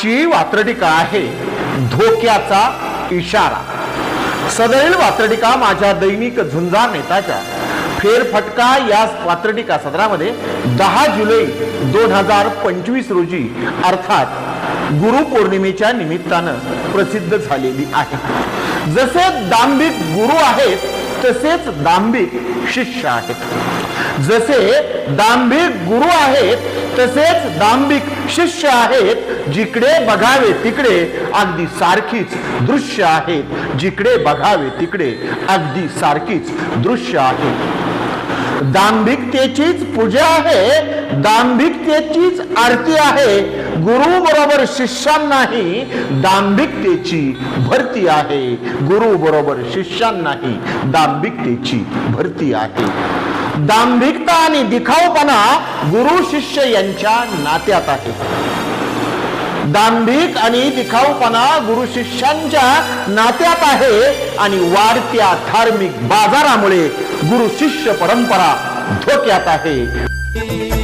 आजची वात्रटिका आहे. धोक्याचा इशारा. सदैल वात्रटिका माझ्या दैनिक झुंजार नेताच्या. फेरफटका या वात्रटिका सदरामध्ये दहा जुलै दोन हजार पंचवीस रोजी अर्थात गुरुपौर्णिमेच्या निमित्तानं प्रसिद्ध झालेली आहे. जसे दांभिक गुरु आहेत तसेच दांभिक शिष्य आहेत. जसे दांभिक गुरु आहेत तसेच दांभिक शिष्य आहेत जिकडे बघावे तिकडे अगदी सारखीच दृश्य आहेत जिकडे बघावे तिकडे अगदी सारखीच दृश्य आहे. दांभिकतेचीच पूजा आहे दांभिकतेचीच आरती आहे. गुरु बरोबर शिष्यांनाही दांभिकतेची भरती आहे. गुरु बरोबर शिष्यांनाही दांभिकतेची भरती आहे. दांभिकता आणि दिखावपणा गुरु शिष्य यांच्या नात्यात आहे. दांभिक आणि दिखाऊपणा गुरु शिष्यांच्या नात्यात आहे आणि वाढत्या धार्मिक बाजारामुळे गुरु शिष्य परंपरा धोक्यात आहे.